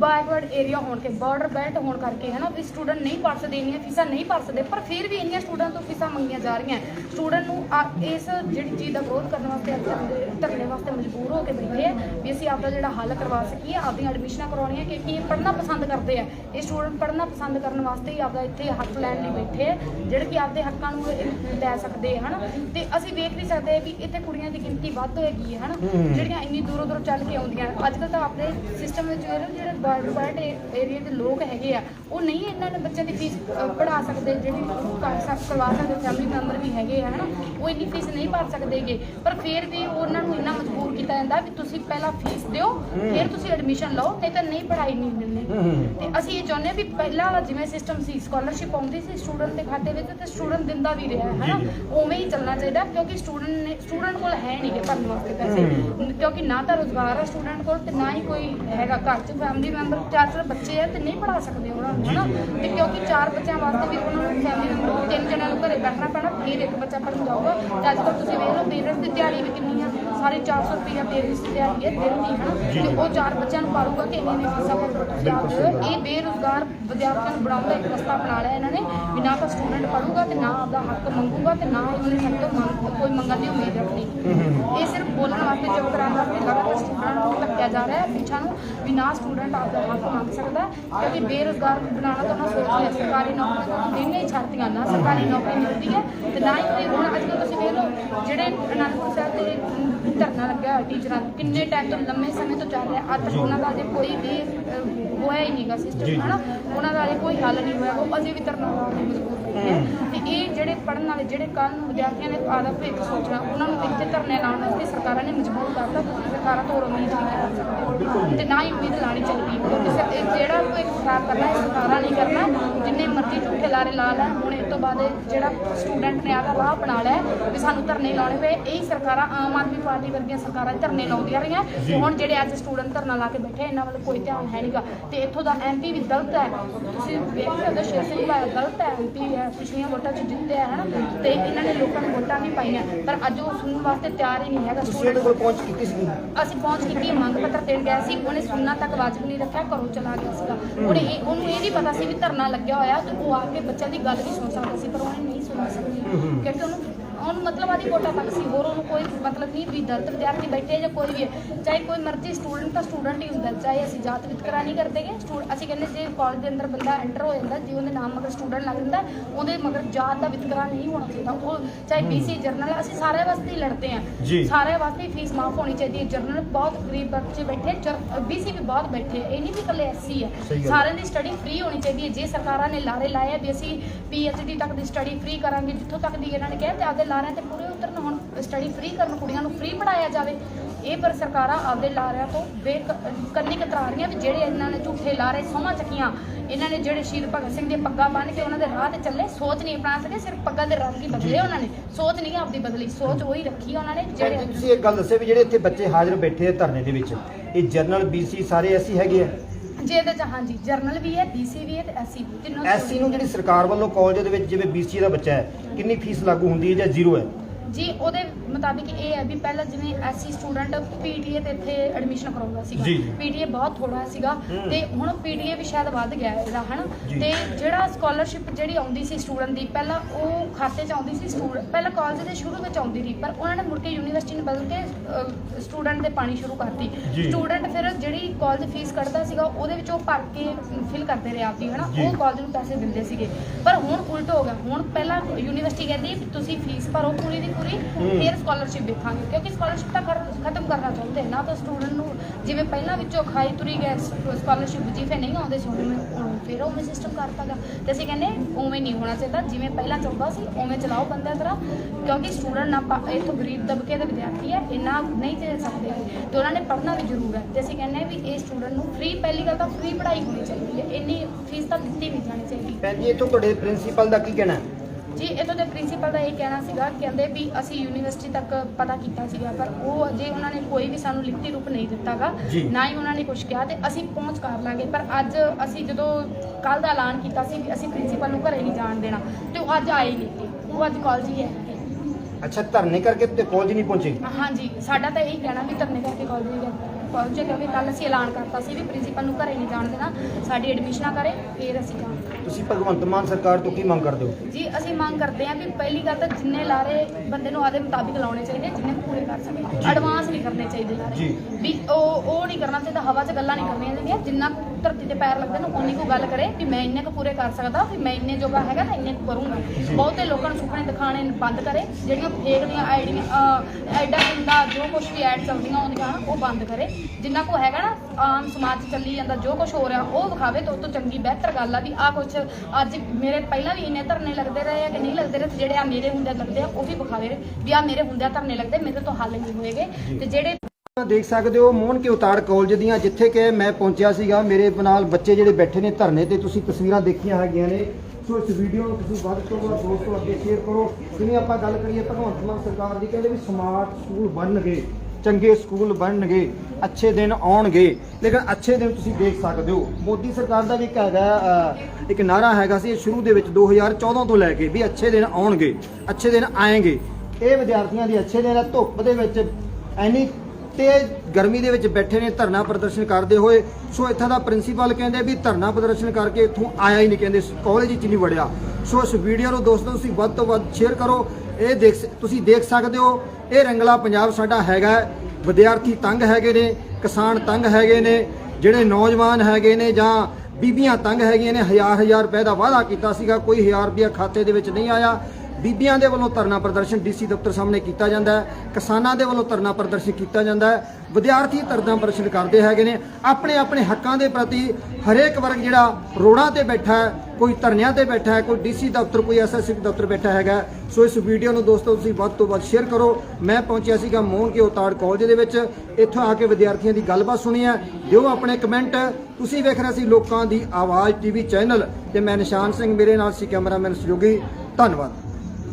ਬੈਕਵਰਡ ਏਰੀਆ ਹੋਣ ਕੇ ਬਾਰਡਰ ਬੈਲਟ ਹੋਣ ਕਰਕੇ ਹੈ ਨਾ ਵੀ ਸਟੂਡੈਂਟ ਨਹੀਂ ਪੜ੍ਹ ਸਕਦੇ ਇੰਨੀਆਂ ਫੀਸਾਂ ਨਹੀਂ ਭਰ ਸਕਦੇ ਪਰ ਫਿਰ ਵੀ ਇੰਨੀਆਂ ਸਟੂਡੈਂਟ ਤੋਂ ਫੀਸਾਂ ਮੰਗੀਆਂ ਜਾ ਰਹੀਆਂ। ਸਟੂਡੈਂਟ ਨੂੰ ਆ- ਇਸ ਜਿਹੜੀ ਚੀਜ਼ ਦਾ ਵਿਰੋਧ ਕਰਨ ਵਾਸਤੇ ਅੱਜ ਧਰਨੇ- ਧਰਨੇ ਵਾਸਤੇ ਮਜਬੂਰ ਹੋ ਕੇ ਬੈਠੇ ਆ ਵੀ ਅਸੀਂ ਆਪਦਾ ਜਿਹੜਾ ਹੱਲ ਕਰਵਾ ਸਕੀਏ ਆਪਦੀਆਂ ਐਡਮਿਸ਼ਨਾਂ ਕਰਵਾਉਣੀਆਂ ਕਿਉਂਕਿ ਇਹ ਪੜ੍ਹਨਾ ਪਸੰਦ ਕਰਦੇ ਆ। ਇਹ ਸਟੂਡੈਂਟ ਪੜ੍ਹਨਾ ਪਸੰਦ ਕਰਨ ਵਾਸਤੇ ਹੀ ਆਪਦਾ ਇੱਥੇ ਹੱਕ ਲੈਣ ਲਈ ਬੈਠੇ ਆ ਜਿਹੜੇ ਕਿ ਆਪਦੇ ਹੱਕਾਂ ਨੂੰ ਇਹ ਲੈ ਸਕਦੇ ਆ ਹਨਾ। ਤੇ ਅਸੀਂ ਵੇਖ ਵੀ ਸਕਦੇ ਆ ਵੀ ਇੱਥੇ ਕੁੜੀਆਂ ਦੀ ਗਿਣਤੀ ਵੱਧ ਹੋਏਗੀ ਹੈ। ਹਨਾ ਜਿਹੜੀਆਂ ਇੰਨੀ ਦੂਰੋਂ ਦੂਰੋਂ ਚੱਲ ਕੇ ਆਉਂਦੀਆਂ ਅੱਜ ਕੱਲ੍ਹ ਤਾਂ ਆਪਣੇ ਸਿਸਟਮ ਵਿੱਚ ਜਿਹੜੇ ਜਿਹੜੇ ਬਾਰਡਰ ਬੈਲਟ ਏਰੀਆ ਦੇ ਲੋਕ ਹੈਗੇ ਆ ਉਹ ਨਹੀਂ ਇਹਨਾਂ ਨੇ ਬੱਚਿਆਂ ਦੀ ਫੀਸ ਪੜਾ ਸਕਦੇ ਜਿਹੜੀ ਕਰ ਸਕ ਕਰਵਾ ਸਕਦੇ ਫੈਮਿਲੀ ਮੈਂਬਰ ਵੀ ਹੈਗੇ ਆ ਹਨਾ ਉਹ ਇੰਨੀ ਫੀਸ ਨਹੀਂ ਭਰ ਸਕਦੇਗੇ। ਪਰ ਫਿਰ ਵੀ ਉਹਨਾਂ ਨੂੰ ਇੰਨਾ ਮਜਬੂਰ ਕੀਤਾ ਜਾਂਦਾ ਵੀ ਤੁਸੀਂ ਪਹਿਲਾਂ ਫੀਸ ਦਿਓ ਫਿਰ ਤੁਸੀਂ ਐਡਮਿਸ਼ਨ ਲਓ ਨਹੀਂ ਤਾਂ ਨਹੀਂ ਪੜ੍ਹਾਈ ਨਹੀਂ ਮਿਲਣੀ। ਤੇ ਅਸੀਂ ਇਹ ਚਾਹੁੰਦੇ ਵੀ ਪਹਿਲਾਂ ਜਿਵੇਂ ਸਿਸਟਮ ਸੀ ਸਕਾਲਰਸ਼ਿਪ ਆਉਂਦੀ ਸੀ ਸਟੂਡੈਂਟ ਦੇ ਖਾਤੇ ਵਿੱਚ ਤੇ ਸਟੂਡੈਂਟ ਦਿੰਦਾ ਵੀ ਰਿਹਾ ਹੈ ਹਨਾ ਉਵੇਂ ਹੀ ਚੱਲਣਾ ਚਾਹੀਦਾ ਕਿਉਂਕਿ ਸਟੂਡੈਂਟ ਨੇ ਸਟੂਡੈਂਟ ਕੋਲ ਹੈ ਨਹੀਂ ਕਿ ਭਰਨ ਵਾਸਤੇ ਪੈਸੇ। ਕਿਉਂਕਿ ਨਾ ਤਾਂ ਰੋਜ਼ਗਾਰ ਹੈ ਸਟੂਡੈਂਟ ਕੋਲ ਤੇ ਨਾ ਹੀ ਕੋਈ ਹੈਗਾ ਘਰ 'ਚ ਫੈਮਿਲੀ ਮੈਂਬਰ ਚਾਰ ਚਾਰ ਬੱਚੇ ਆ ਤੇ ਨਹੀਂ ਪੜਾ ਸਕਦੇ ਉਹਨਾਂ ਨੂੰ ਹਨਾ? ਤੇ ਕਿਉਂਕਿ ਚਾਰ ਬੱਚਿਆਂ ਵਾਸਤੇ ਵੀ ਉਹਨਾਂ ਨੂੰ ਫੈਮਿਲੀ ਮੈਂਬਰ ਤਿੰਨ ਜਣਿਆਂ ਨੂੰ ਘਰੇ ਬੈਠਣਾ ਪੈਣਾ ਫਿਰ ਇੱਕ ਬੱਚਾ ਪੜਨ ਜਾਊਗਾ ਤੇ ਅੱਜ ਕੱਲ੍ਹ ਤੁਸੀਂ ਵੇਖ ਲਓ ਪੇਰੈਂਟਸ ਦੀ ਦਿਹਾੜੀ ਵੀ ਕਿੰਨੀ ਆ। ਸਾਰੇ 400 ਰੁਪਏ ਪੇਰੈਂਟਸ ਦੀ ਦਿਹਾੜੀ ਹੈ ਦਿਨ ਦੀ ਹਨਾ? ਤੇ ਉਹ ਚਾਰ ਬੱਚਿਆਂ ਨੂੰ ਪਾਲੂਗਾ ਕਿ ਇੰਨੀ ਇੰਨੀ ਫੀਸਾਂ ਭਰੋ ਤੁਸੀਂ ਆਪ ਦਿਓ। ਇਹ ਬੇਰੁਜ਼ਗਾਰ ਵਿਦਿਆਰਥੀਆਂ ਨੂੰ ਬਣਾਉਣ ਦਾ ਇੱਕ ਰਸਤਾ ਅਪਣਾ ਲਿਆ ਇਹਨਾਂ ਨੇ ਵੀ ਨਾ ਤਾਂ ਸਟੂਡੈਂਟ ਪੜੂਗਾ ਤੇ ਨਾ ਆਪਦਾ ਹੱਕ ਮੰਗੂਗਾ ਤੇ ਨਾ ਹੀ ਉਹਨੇ ਸਾਡੇ ਤੋਂ ਮੰਗ ਕੋਈ ਮੰਗਣ ਦੀ ਉਮੀਦ ਰੱਖਣੀ। ਇਹ ਸਿਰਫ ਬੋਲਣ ਵਾਸਤੇ ਚੁੱਪ ਕਰਾਉਣ ਵਾਸਤੇ ਲਗਾਤਾਰ ਸਟੂਡੈਂਟ ਨੂੰ ਧੱਕਿਆ ਜਾ ਰਿਹਾ ਹੈ ਪਿੱਛਾ ਨੂੰ ਵੀ ਨਾ ਸਟੂਡੈਂਟ ਆਪਦਾ ਹੱਕ ਮੰਗ ਸਕਦਾ ਕਿਉਂਕਿ ਬੇਰੁਜ਼ਗਾਰ ਬਣਾਉਣਾ ਤਾਂ ਉਹਨਾਂ ਸੋਚ ਲਿਆ ਸਰਕਾਰੀ ਨੌਕਰੀ ਤਾਂ ਦੇਣੀਆਂ ਹੀ ਛੱਡਤੀਆਂ ਨਾ ਸਰਕਾਰੀ ਨੌਕਰੀ ਮਿਲਦੀ ਹੈ ਤੇ ਨਾ ਹੀ ਹੁਣ ਅੱਜ ਕੱਲ੍ਹ ਤੁਸੀਂ ਵੇਖ ਲਓ ਜਿਹੜੇ ਅਨੰਦਪੁਰ ਸਾਹਿਬ ਤੇ ਧਰਨਾ ਲੱਗਿਆ ਹੋਇਆ ਟੀਚਰਾਂ ਦਾ, ਕਿੰਨੇ ਟਾਈਮ ਤੋਂ ਲੰਮੇ ਸਮੇਂ ਤੋਂ ਚੱਲ ਰਿਹਾ ਅੱਜ ਤੱਕ ਉਹਨਾਂ ਦਾ ਅਜੇ ਕੋਈ ਵੀ ਅਹ, ਹੋਇਆ ਹੀ ਨਹੀਂਗਾ ਸਿਸਟਮ ਹਨਾ? ਉਹਨਾਂ ਦਾ ਅਜੇ ਕੋਈ ਹੱਲ ਨਹੀਂ ਹੋਇਆ ਉਹ ਅਜੇ ਵੀ ਧਰਨਾ ਲਾਉਣ ਲਈ ਮਜਬੂਰ ਬੈਠੇ ਆ ਤੇ ਇਹ ਜਿਹੜੇ ਪੜਨ ਵਾਲੇ ਜਿਹੜੇ ਕੱਲ ਨੂੰ ਵਿਦਿਆਰਥੀਆਂ ਨੇ ਆਦਾ ਭਵਿੱਖ ਸੋਚਣਾ ਉਹਨਾਂ ਨੂੰ ਇੱਥੇ ਧਰਨੇ ਲਾਉਣ ਵਾਸਤੇ ਸਰਕਾਰਾਂ ਨੇ ਮਜਬੂਰ ਕਰਤਾ ਤੁਸੀਂ ਸਰਕਾਰਾਂ ਤੋਂ ਹੋਰ ਉਮੀਦ ਨਹੀਂ ਕਰ ਸਕਦੇ। ਤੇ ਨਾ ਹੀ ਉਮੀਦ ਲਾਣੀ ਚਾਹੀਦੀ ਕਿਉਂਕਿ ਇਹ ਜਿਹੜਾ ਕੋਈ ਖਰਾਬ ਕਰਨਾ ਇਹ ਸਰਕਾਰਾਂ ਨਹੀਂ ਕਰਨਾ ਜਿੰਨੇ ਮਰਜ਼ੀ ਝੂਠੇ ਲਾਰੇ ਲਾ ਲੈਣ ਹੁਣ ਬਾਅਦ ਇਹ ਜਿਹੜਾ ਸਟੂਡੈਂਟ ਨੇ ਆਦਾ ਰਾਹ ਬਣਾ ਲਿਆ ਵੀ ਸਾਨੂੰ ਧਰਨੇ ਲਾਉਣੇ ਪਏ। ਇਹ ਸਰਕਾਰਾਂ ਆਮ ਆਦਮੀ ਪਾਰਟੀ ਵਰਗੀਆਂ ਸਰਕਾਰਾਂ ਧਰਨੇ ਲਾਉਂਦੀਆਂ ਰਹੀਆਂ। ਹੁਣ ਜਿਹੜੇ ਅੱਜ ਸਟੂਡੈਂਟ ਧਰਨਾ ਲਾ ਕੇ ਬੈਠੇ ਇਹਨਾਂ ਵੱਲ ਕੋਈ ਧਿਆਨ ਹੈ ਨਹੀਂਗਾ ਤੇ ਇੱਥੋਂ ਦਾ ਐਮਪੀ ਵੀ ਗਲਤ ਹੈ। ਤੁਸੀਂ ਵੇਖ ਸਕਦੇ ਸ਼ੇਰ ਸਿੰਘ ਭਾਈ ਗਲਤ ਹੈ। ਐਮਪੀ ਹੈ ਪਿਛਲੀਆਂ ਵੋਟਾਂ 'ਚ ਜਿੱਤਿਆ ਹੈ ਨਾ ਤੇ ਇਹਨਾਂ ਨੇ ਲੋਕਾਂ ਨੂੰ ਵੋਟਾਂ ਨਹੀਂ ਪਾਈਆਂ। ਪਰ ਅੱਜ ਉਹ ਸੁਣਨ ਵਾਸਤੇ ਤਿਆਰ ਹੀ ਨਹੀਂ ਹੈਗਾ ਸਟੂਡੈਂਟ ਕੋਲ ਪਹੁੰਚ ਕੀਤੀ ਸੀ? ਅਸੀਂ ਪਹੁੰਚ ਕੀਤੀ ਮੰਗ ਪੱਤਰ ਦੇਣ ਗਏ ਸੀ। ਉਹਨੇ ਸੁਣਨਾ ਤੱਕ ਵਾਜਬ ਨਹੀਂ ਰੱਖਿਆ ਘਰੋਂ ਚਲਾ ਗਿਆ ਸੀਗਾ। ਉਹਨੇ ਉਹਨੂੰ ਇਹ ਵੀ ਪਤਾ ਸੀ ਵੀ ਧਰਨਾ ਲੱਗਿਆ ਹੋਇਆ ਤੇ ਉਹ ਆ ਕੇ ਬੱਚਿਆਂ ਦੀ ਗੱਲ ਵੀ ਸੁਣ ਸਕਦਾ ਸੀ ਪਰ ਉਹਨੇ ਨਹੀਂ ਸੁਣ ਸਕੀ ਕਿਉਂਕਿ ਉਹਨੂੰ ਉਹਨੂੰ ਮਤਲਬ ਆਦੀ ਕੋਟਾ ਤੱਕ ਸੀ ਹੋਰ ਉਹਨੂੰ ਕੋਈ ਮਤਲਬ ਨਹੀਂ ਵੀ ਦਲਿਤ ਵਿਦਿਆਰਥੀ ਬੈਠੇ ਜਾਂ ਕੋਈ ਵੀ ਹੈ। ਚਾਹੇ ਕੋਈ ਮਰਜ਼ੀ ਸਟੂਡੈਂਟ ਤਾਂ ਸਟੂਡੈਂਟ ਹੀ ਹੁੰਦਾ ਚਾਹੇ ਅਸੀਂ ਜਾਤ ਵਿਤਕਰਾ ਨਹੀਂ ਕਰਦੇਗੇ ਅਸੀਂ ਕਹਿੰਦੇ ਜੇ ਕਾਲਜ ਦੇ ਅੰਦਰ ਬੰਦਾ ਐਂਟਰ ਹੋ ਜਾਂਦਾ ਜੇ ਉਹਦੇ ਨਾਮ ਮਗਰ ਸਟੂਡੈਂਟ ਲੱਗ ਜਾਂਦਾ ਉਹਦੇ ਮਗਰ ਜਾਤ ਦਾ ਵਿਤਕਰਾ ਨਹੀਂ ਹੋਣਾ ਚਾਹੀਦਾ ਉਹ ਚਾਹੇ ਬੀਸੀ ਜਰਨਲ ਅਸੀਂ ਸਾਰੇ ਵਾਸਤੇ ਹੀ ਲੜਦੇ ਜੀ। ਸਾਰੇ ਵਾਸਤੇ ਫੀਸ ਮਾਫ ਹੋਣੀ ਚਾਹੀਦੀ ਹੈ ਜਰਨਲ ਬਹੁਤ ਗਰੀਬ ਬੱਚੇ ਬੈਠੇ ਬੀਸੀ ਵੀ ਬਹੁਤ ਬੈਠੇ ਇਹ ਨਹੀਂ ਵੀ ਇਕੱਲੇ ਐਸਸੀ ਹੈ। ਸਾਰਿਆਂ ਦੀ ਸਟੱਡੀ ਫ੍ਰੀ ਹੋਣੀ ਚਾਹੀਦੀ ਹੈ ਜੇ ਸਰਕਾਰਾਂ ਨੇ ਲਾਰੇ ਲਾਏ ਆ ਵੀ ਅਸੀਂ ਡੀ ਤੱਕ ਦੀ ਸਟੱਡੀ ਫ੍ਰੀ ਕਰਾਂਗੇ ਜਿੱਥੋਂ ਤੱਕ ਦੀ ਇਹਨਾਂ ਨੇ ਕਿਹਾ ਤੇ ਆਪਦੇ ਲਾਰਿਆਂ ਤੇ ਪੂਰੇ ਉਤਰਨ ਹੁਣ ਸਟੱਡੀ ਫ੍ਰੀ ਕਰਨ ਕੁੜੀਆਂ ਨੂੰ ਫ੍ਰੀ ਪੜਾਇਆ ਜਾਵੇ ਇਹ ਪਰ ਸਰਕਾਰਾਂ ਆਪਦੇ ਲਾਰਿਆਂ ਤੋਂ ਬੇਕ ਕੰਨੀ ਕਤਰਾ ਰਹੀਆਂ ਵੀ ਜਿਹੜੇ ਇਹਨਾਂ ਨੇ ਝੂਠੇ ਲਾਰੇ ਸਮਾਂ ਚੱਕੀਆਂ। ਇਹਨਾਂ ਨੇ ਜਿਹੜੇ ਸ਼ਹੀਦ ਭਗਤ ਸਿੰਘ ਦੀਆਂ ਪੱਗਾਂ ਬੰਨ੍ਹ ਕੇ ਉਹਨਾਂ ਦੇ ਰਾਹ ਤੇ ਚੱਲੇ ਸੋਚ ਨਹੀਂ ਅਪਣਾ ਸਕੇ ਸਿਰਫ ਪੱਗਾਂ ਦੇ ਰੰਗ ਹੀ ਬਦਲੇ ਉਹਨਾਂ ਨੇ ਸੋਚ ਨਹੀਂ ਆਪਦੀ ਬਦਲੀ ਸੋਚ ਉਹੀ ਰੱਖੀ ਉਹਨਾਂ ਨੇ ਜਿਹੜੇ ਤੁਸੀਂ ਇੱਕ ਗੱਲ ਦੱਸਿਆ ਵੀ ਜਿਹੜੇ ਇੱਥੇ ਬੱਚੇ ਹਾਜ਼ਰ ਬੈਠੇ ਆ ਧਰਨੇ ਦੇ ਵਿੱਚ ਇਹ ਜਰਨਲ ਬੀਸੀ ਸਾਰੇ ਐਸੀ ਹੈਗੇ ਆ? ਜੇ ਚ ਹਾਂਜੀ ਜਰਨਲ ਵੀ ਹੈ ਬੀਸੀ ਵੀ ਹੈ ਤੇ ਐਸਸੀ ਵੀ ਤਿੰਨੋਂ ਐਸਸੀ ਨੂੰ ਜਿਹੜੀ ਸਰਕਾਰ ਵੱਲੋਂ ਕਾਲਜ ਦੇ ਵਿੱਚ, ਜਿਵੇਂ ਬੀਸੀ ਦਾ ਬੱਚਾ ਹੈ, ਕਿੰਨੀ ਫੀਸ ਲਾਗੂ ਹੁੰਦੀ ਹੈ ਜਾਂ ਜ਼ੀਰੋ ਹੈ? ਜੀ ਉਹਦੇ ਮੁਤਾਬਿਕ ਇਹ ਹੈ ਵੀ ਪਹਿਲਾਂ ਜਿਵੇਂ ਐਸਸੀ ਸਟੂਡੈਂਟ ਪੀਟੀਏ ਤੇ ਇੱਥੇ ਐਡਮਿਸ਼ਨ ਕਰਾਉਂਦਾ ਸੀਗਾ ਜੀ, ਜੀ। ਪੀਟੀਏ ਬਹੁਤ ਥੋੜਾ ਸੀਗਾ ਹੂੰ। ਤੇ ਹੁਣ ਪੀਟੀਏ ਵੀ ਸ਼ਾਇਦ ਵੱਧ ਗਿਆ ਹੈ ਇਹਦਾ ਹਨਾ ਜੀ। ਤੇ ਜਿਹੜਾ ਸਕਾਲਰਸ਼ਿਪ ਜਿਹੜੀ ਆਉਂਦੀ ਸੀ ਸਟੂਡੈਂਟ ਦੀ ਪਹਿਲਾਂ ਉਹ ਖਾਤੇ 'ਚ ਆਉਂਦੀ ਸੀ ਸਟੂਡੈਂਟ ਪਹਿਲਾਂ ਕਾਲਜ ਦੇ ਸ਼ੁਰੂ ਵਿੱਚ ਆਉਂਦੀ ਰਹੀ ਪਰ ਉਹਨਾਂ ਨੇ ਮੁੜ ਕੇ ਯੂਨੀਵਰਸਿਟੀ ਨੂੰ ਬਦਲ ਕੇ ਸਟੂਡੈਂਟ ਦੇ ਪਾਣੀ ਸ਼ੁਰੂ ਕਰਤੀ ਜੀ। ਸਟੂਡੈਂਟ ਫਿਰ ਜਿਹੜੀ ਕਾਲਜ ਫੀਸ ਕੱਢਦਾ ਸੀਗਾ ਉਹਦੇ ਵਿੱਚ ਉਹ ਭਰ ਕੇ ਫਿਲ ਕਰਦੇ ਰਹੇ ਆਪਦੀ ਹਨਾ ਜੀ। ਉਹ ਕਾਲਜ ਨੂੰ ਪੈਸੇ ਦਿੰਦੇ ਸੀਗੇ ਪਰ ਹੁਣ ਉਲਟ ਹੋ ਗਿਆ ਹੁਣ ਪਹਿਲਾਂ ਯੂਨੀਵਰਸਿਟੀ ਕਹਿੰਦੀ ਵੀ ਤੁਸੀਂ ਫੀਸ ਭਰੋ ਪੂਰੀ ਦੀ ਪੂਰੀ, ਫਿਰ ਸਕਾਲਰਸ਼ਿਪ ਦੇਖਾਂਗੇ ਕਿਉਂਕਿ ਸਕਾਲਰਸ਼ਿਪ ਤਾਂ ਖਰ- ਖਤਮ ਕਰਨਾ ਚਾਹੁੰਦੇ ਨਾ। ਤਾਂ ਸਟੂਡੈਂਟ ਨੂੰ ਜਿਵੇਂ ਪਹਿਲਾਂ ਵਿੱਚੋਂ ਖਾਈ ਤੁਰੀ ਗਏ ਸਕਾਲਰਸ਼ਿਪ ਵਜੀਫੇ ਨਹੀਂ ਆਉਂਦੇ ਸੀ ਹੁਣ ਹੁਣ ਫਿਰ ਉਹ ਸਿਸਟਮ ਕਰਤਾਗਾ ਤੇ ਅਸੀਂ ਕਹਿੰਦੇ ਉਵੇਂ ਨਹੀਂ ਹੋਣਾ ਚਾਹੀਦਾ। ਜਿਵੇਂ ਪਹਿਲਾਂ ਚੱਲਦਾ ਸੀ, ਉਵੇਂ ਚਲਾਓ ਬੰਦਾ ਤਰ੍ਹਾਂ। ਕਿਉਂਕਿ ਸਟੂਡੈਂਟ ਨਾ ਪਾ- ਇੱਥੋਂ ਗਰੀਬ ਦਬਕੇ ਦੇ ਵਿਦਿਆਰਥੀ ਹੈ ਇੰਨਾ ਨਹੀਂ ਦੇ ਸਕਦੇ ਤੇ ਉਹਨਾਂ ਨੇ ਪੜ੍ਹਨਾ ਵੀ ਜ਼ਰੂਰ ਹੈ ਤੇ ਅਸੀਂ ਕਹਿੰਦੇ ਹਾਂ ਵੀ ਇਹ ਸਟੂਡੈਂਟ ਨੂੰ ਫ੍ਰੀ ਪਹਿਲੀ ਗੱਲ ਤਾਂ ਫ੍ਰੀ ਪੜ੍ਹਾਈ ਹੋਣੀ ਚਾਹੀਦੀ ਹੈ। ਇੰਨੀ ਫੀਸ ਤਾਂ ਦਿੱਤੀ ਨਹੀਂ ਜਾਣੀ ਚਾਹੀਦੀ। ਭੈਣ ਜੀ, ਇੱਥੋਂ ਤੁਹਾਡੇ ਪ੍ਰਿੰਸੀਪਲ ਦਾ ਕੀ ਕਹਿਣਾ ਹੈ? ਜੀ ਇਥੋਂ ਦੇ ਪ੍ਰਿੰਸੀਪਲ ਦਾ ਇਹ ਕਹਿਣਾ ਸੀਗਾ ਕਹਿੰਦੇ ਵੀ ਅਸੀਂ ਯੂਨੀਵਰਸਿਟੀ ਤੱਕ ਪਤਾ ਕੀਤਾ ਸੀਗਾ ਪਰ ਉਹ ਅਜੇ ਉਹਨਾਂ ਨੇ ਕੋਈ ਵੀ ਸਾਨੂੰ ਲਿਖਤੀ ਰੂਪ ਨਹੀਂ ਦਿੱਤਾਗਾ ਜੀ। ਨਾ ਹੀ ਉਹਨਾਂ ਨੇ ਕੁਝ ਕਿਹਾ ਤੇ ਅਸੀਂ ਪਹੁੰਚ ਕਰ ਲਾਂਗੇ ਪਰ ਅੱਜ ਅਸੀਂ ਜਦੋਂ ਕੱਲ ਦਾ ਐਲਾਨ ਕੀਤਾ ਸੀ ਵੀ ਅਸੀਂ ਪ੍ਰਿੰਸੀਪਲ ਨੂੰ ਘਰੇ ਨਹੀਂ ਜਾਣ ਦੇਣਾ ਤੇ ਉਹ ਅੱਜ ਆਏ ਨਹੀਂ ਗੇ। ਉਹ ਅੱਜ ਕਾਲਜ ਹੀ ਹੈ ਅੱਛਾ ਧਰਨੇ ਕਰਕੇ ਤੇ ਕਾਲਜ ਨਹੀਂ ਪਹੁੰਚੇ ਹਾਂਜੀ ਸਾਡਾ ਤਾਂ ਇਹੀ ਕਹਿਣਾ ਵੀ ਧਰਨੇ ਕਰਕੇ ਕਾਲਜ ਨਹੀਂ ਗਿਆ ਪਹੁੰਚੇ ਕਿਉਂਕਿ ਕੱਲ ਅਸੀਂ ਐਲਾਨ ਕਰਤਾ ਸੀ ਵੀ ਪ੍ਰਿੰਸੀਪਲ ਨੂੰ ਘਰੇ ਨਹੀਂ ਜਾਣ ਦੇਣਾ। ਸਾਡੀ ਐਡਮਿਸ਼ਨਾਂ ਕਰੇ ਫਿਰ ਅਸੀਂ ਜਾਵਾਂਗੇ। ਤੁਸੀਂ ਭਗਵੰਤ ਮਾਨ ਸਰਕਾਰ ਤੋਂ ਕੀ ਮੰਗ ਕਰਦੇ ਹੋ? ਜੀ ਅਸੀਂ ਮੰਗ ਕਰਦੇ ਹਾਂ ਵੀ ਪਹਿਲੀ ਗੱਲ ਤਾਂ ਜਿੰਨੇ ਲਾਰੇ ਬੰਦੇ ਨੂੰ ਆਦੇ ਮੁਤਾਬਿਕ ਲਾਉਣੇ ਚਾਹੀਦੇ ਜਿੰਨੇ ਕੁ ਪੂਰੇ ਕਰ ਸਕੇ। ਐਡਵਾਂਸ ਨਹੀਂ ਕਰਨੇ ਚਾਹੀਦੇ ਲਾਰੇ। ਵੀ ਉਹ ਉਹ ਨਹੀਂ ਕਰਨਾ ਚਾਹੀਦਾ ਹਵਾ 'ਚ ਗੱਲਾਂ ਨਹੀਂ ਕਰਨੀਆਂ ਚਾਹੀਦੀਆਂ। ਜਿੰਨਾ ਕੁ ਧਰਤੀ ਤੇ ਪੈਰ ਲੱਗਦੇ ਨੂੰ ਉਨੀ ਕੁ ਗੱਲ ਕਰੇ ਵੀ ਮੈਂ ਇੰਨੇ ਕੁ ਪੂਰੇ ਕਰ ਸਕਦਾ ਵੀ ਮੈਂ ਇੰਨੇ ਜੋਗਾ ਹੈਗਾ ਤਾਂ ਇੰਨੇ ਕੁ ਕਰੂੰਗਾ। ਬਹੁਤੇ ਲੋਕਾਂ ਨੂੰ ਸੁਪਨੇ ਦਿਖਾਣੇ ਬੰਦ ਕਰੇ ਜਿਹੜੀਆਂ ਫੇਕ ਦੀਆਂ ਆਈਡੀਆਂ ਐਡਾ ਹੁੰਦਾ ਜੋ ਕੁਝ ਵੀ ਐਡ ਚੱਲਦੀਆਂ ਹਨ ਉਹ ਬੰਦ ਕਰੇ। ਜਿੰਨਾ ਕੋ ਹੈਗਾ ਨਾ ਆਮ ਸਮਾਜ 'ਚ ਚੱਲੀ ਜਾਂਦਾ ਜੋ ਕੁਝ ਹੋ ਰਿਹਾ ਉਹ ਵਿਖਾਵੇ ਤਾਂ ਉਹ ਤੋਂ ਚੰਗੀ ਬਿਹਤਰ ਗੱਲ ਆ ਵੀ ਆ ਕੁਝ ਅੱਜ ਮੇਰੇ ਪਹਿਲਾਂ ਵੀ ਇੰਨੇ ਧਰਨੇ ਲੱਗਦੇ ਰਹੇ ਆ ਕਿ ਨਹੀਂ ਲੱਗਦੇ ਰਹੇ ਤੇ ਜਿਹੜੇ ਆ ਮੇਰੇ ਹੁੰਦੇ ਲੱਗਦੇ ਆ ਉਹ ਵੀ ਵਿਖਾਵੇ ਵੀ ਆ ਮੇਰੇ ਹੁੰਦਿਆਂ ਧਰਨੇ ਲੱਗਦੇ ਮੇਰੇ ਤੋਂ ਹੱਲ ਨਹੀਂ ਹੋਏਗੇ। ਤੇ ਜਿਹੜੇ ਦੇਖ ਸਕਦੇ ਹੋ ਮੋਹਨ ਕੇ ਉਤਾੜ ਕਾਲਜ ਦੀਆਂ ਜਿੱਥੇ ਕਿ ਮੈਂ ਪਹੁੰਚਿਆ ਸੀਗਾ ਮੇਰੇ ਨਾਲ ਬੱਚੇ ਜਿਹੜੇ ਬੈਠੇ ਨੇ ਧਰਨੇ ਤੇ ਤੁਸੀਂ ਤਸਵੀਰਾਂ ਦੇਖੀਆਂ ਹੈਗੀਆਂ ਨੇ। ਸੋ ਇਸ ਵੀਡੀਓ ਨੂੰ ਤੁਸੀਂ ਵੱਧ ਤੋਂ ਵੱਧ ਦੋਸਤੋ ਅੱਗੇ ਸ਼ੇਅਰ ਕਰੋ। ਜਿਵੇਂ ਆਪਾਂ ਗੱਲ ਕਰੀਏ ਭਗਵੰਤ ਮਾਨ ਸਰਕਾਰ ਦੀ ਕਹਿੰਦੇ ਵੀ ਸਮਾਰਟ ਸਕੂਲ ਬਣਨਗੇ। ਚੰਗੇ ਸਕੂਲ ਬਣਨਗੇ, ਅੱਛੇ ਦਿਨ ਆਉਣਗੇ। ਲੇਕਿਨ ਅੱਛੇ ਦਿਨ ਤੁਸੀਂ ਦੇਖ ਸਕਦੇ ਹੋ। ਮੋਦੀ ਸਰਕਾਰ ਦਾ ਵੀ ਇੱਕ ਹੈਗਾ ਇੱਕ ਨਾਰਾ ਹੈਗਾ ਸੀ ਸ਼ੁਰੂ ਦੇ ਵਿੱਚ 2014 ਤੋਂ ਲੈ ਕੇ ਵੀ ਅੱਛੇ ਦਿਨ ਆਉਣਗੇ, ਅੱਛੇ ਦਿਨ ਆਏਗੇ। ਇਹ ਵਿਦਿਆਰਥੀਆਂ ਦੀ ਅੱਛੇ ਦਿਨ ਹੈ। ਧੁੱਪ ਦੇ ਵਿੱਚ ਐਨੀ ਤੇਜ਼ ਗਰਮੀ ਦੇ ਵਿੱਚ ਬੈਠੇ ਨੇ, ਧਰਨਾ ਪ੍ਰਦਰਸ਼ਨ ਕਰਦੇ ਹੋਏ। ਸੋ ਇੱਥਾਂ ਦਾ ਪ੍ਰਿੰਸੀਪਲ ਕਹਿੰਦੇ ਵੀ ਧਰਨਾ ਪ੍ਰਦਰਸ਼ਨ ਕਰਕੇ ਇੱਥੋਂ ਆਇਆ ਹੀ ਨਹੀਂ, ਕਹਿੰਦੇ ਕਾਲਜ ਵਿੱਚ ਨਹੀਂ ਵੜਿਆ। ਸੋ ਇਸ ਵੀਡੀਓ ਨੂੰ ਦੋਸਤੋ, ਤੁਸੀਂ ਵੱਧ ਤੋਂ ਵੱਧ ਸ਼ੇਅਰ ਕਰੋ। ਇਹ ਦੇਖ ਤੁਸੀਂ ਦੇਖ ਸਕਦੇ ਹੋ, ਇਹ ਰੰਗਲਾ ਪੰਜਾਬ ਸਾਡਾ ਹੈਗਾ ਵਿਦਿਆਰਥੀ ਤੰਗ ਹੈਗੇ ਨੇ, ਕਿਸਾਨ ਤੰਗ ਹੈਗੇ ਨੇ, ਜਿਹੜੇ ਨੌਜਵਾਨ ਹੈਗੇ ਨੇ ਜਾਂ ਬੀਬੀਆਂ ਤੰਗ ਹੈਗੀਆਂ ਨੇ ਹਜ਼ਾਰ ਹਜ਼ਾਰ ਰੁਪਏ ਦਾ ਵਾਅਦਾ ਕੀਤਾ ਸੀਗਾ, ਕੋਈ ਹਜ਼ਾਰ ਰੁਪਇਆ ਖਾਤੇ ਦੇ ਵਿੱਚ ਨਹੀਂ ਆਇਆ। ਬੀਬੀਆਂ ਦੇ ਵੱਲੋਂ ਧਰਨਾ ਪ੍ਰਦਰਸ਼ਨ ਡੀਸੀ ਦਫ਼ਤਰ ਸਾਹਮਣੇ ਕੀਤਾ ਜਾਂਦਾ ਹੈ। ਕਿਸਾਨਾਂ ਦੇ ਵੱਲੋਂ ਧਰਨਾ ਪ੍ਰਦਰਸ਼ਨ ਕੀਤਾ ਜਾਂਦਾ ਹੈ। ਵਿਦਿਆਰਥੀ ਧਰਨਾ ਪ੍ਰਦਰਸ਼ਨ ਕਰਦੇ ਹੈਗੇ ਨੇ। ਆਪਣੇ ਆਪਣੇ ਹੱਕਾਂ ਦੇ ਪ੍ਰਤੀ ਹਰੇਕ ਵਰਗ ਜਿਹੜਾ ਰੋੜਾਂ ਤੇ ਬੈਠਾ ਹੈ, ਕੋਈ ਧਰਨਿਆਂ ਤੇ ਬੈਠਾ ਹੈ, ਕੋਈ ਡੀਸੀ ਦਫ਼ਤਰ, ਕੋਈ ਐਸਐਸਸੀ ਦਫ਼ਤਰ ਬੈਠਾ ਹੈਗਾ ਸੋ ਇਸ ਵੀਡੀਓ ਨੂੰ ਦੋਸਤੋ ਤੁਸੀਂ ਵੱਧ ਤੋਂ ਵੱਧ ਸ਼ੇਅਰ ਕਰੋ। ਮੈਂ ਪਹੁੰਚਿਆ ਸੀਗਾ ਮੋਹਨ ਕੇ ਉਤਾੜ ਕਾਲਜ ਦੇ ਵਿੱਚ। ਇੱਥੋਂ ਆ ਕੇ ਵਿਦਿਆਰਥੀਆਂ ਦੀ ਗੱਲਬਾਤ ਸੁਣੀ ਹੈ। ਦਿਓ ਆਪਣੇ ਕਮੈਂਟ ਤੁਸੀਂ ਵੇਖ ਰਹੇ ਸੀ ਲੋਕਾਂ ਦੀ ਆਵਾਜ਼ ਟੀਵੀ ਚੈਨਲ ਤੇ ਮੈਂ ਨਿਸ਼ਾਨ ਸਿੰਘ, ਮੇਰੇ ਨਾਲ ਸੀ ਕੈਮਰਾਮੈਨ ਸਹਿਯੋਗੀ ਧੰਨਵਾਦ।